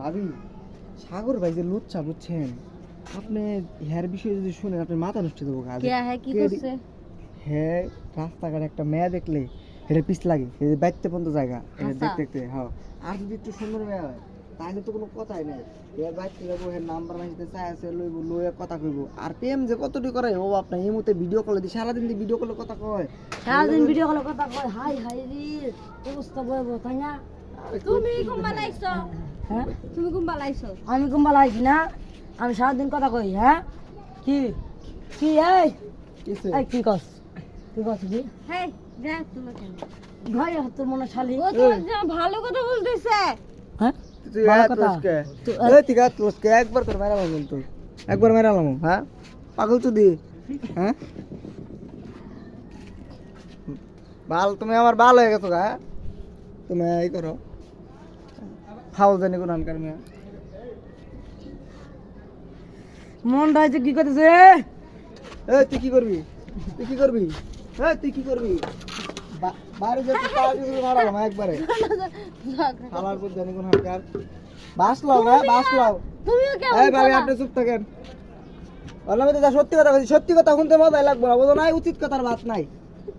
ভাবি সাগর ভাই যে লুচ্ছা বুঝছেন? আপনি হ্যার বিষয়ে যদি শুনেন আপনি মাথা নষ্ট দেবো কাজ। হ্যাঁ কি করছে? হ্যাঁ রাস্তাঘাটে একটা মেয়ে দেখলে এটা পিস লাগে এই যে বাইতে পর্যন্ত জায়গা এটা আচ্ছা। দেখতে দেখতে হ্যাঁ। আর যদি একটু সুন্দর মেয়ে হয় তাহলে তো কোনো কথাই নাই। এর বাইতে যাব এর নাম্বার মাইতে চাই আছে লইব লইয়া কথা কইব। আর প্রেম যে কতটি করে ও আপনার এই মুহূর্তে ভিডিও কলে দিই সারাদিন দিয়ে ভিডিও কলে কথা কয়। সারাদিন ভিডিও কলে কথা কয়। হাই হাই রে অবস্থা বয়ব তাই না? তুমি হ্যাঁ? তুমি আমি কুম্বা লাইছি না? আমি সারাদিন কথা কই হ্যাঁ? কি? কি এই? এই কি কস? কি কস কি হেই দেখ তুমি কেন? ভাই তোর মনে শালি? ও তো যা ভালো কথা বলতেছে। হ্যাঁ? তুই ভালো কথা। তুই- এই ঠিক আছে লস্কে, একবার করে মেরালাম কিন্তু। একবার মেরালাম হ্যাঁ? পাগল চুদি হ্যাঁ? ভালো তুমি আমার ভালো হয়ে গেছো গা হ্যাঁ? তুমি এই করো। খাও জানি কোন আনকার মেয়ে? মন রয়েছে কি করতেছে? এই তুই কি করবি? তুই কি করবি? এই তুই কি করবি? বাইরে যেতে মারালাম একবারে। খালার পর জানি কোন বাস লাও হ্যাঁ বাস লাও। তুমিও কেমন এই ভাবি আপনি চুপ থাকেন। বললাম তো সত্যি কথা বলছি সত্যি কথা শুনতে মজাই লাগবে না বোঝো নাই উচিত কথার বাত নাই।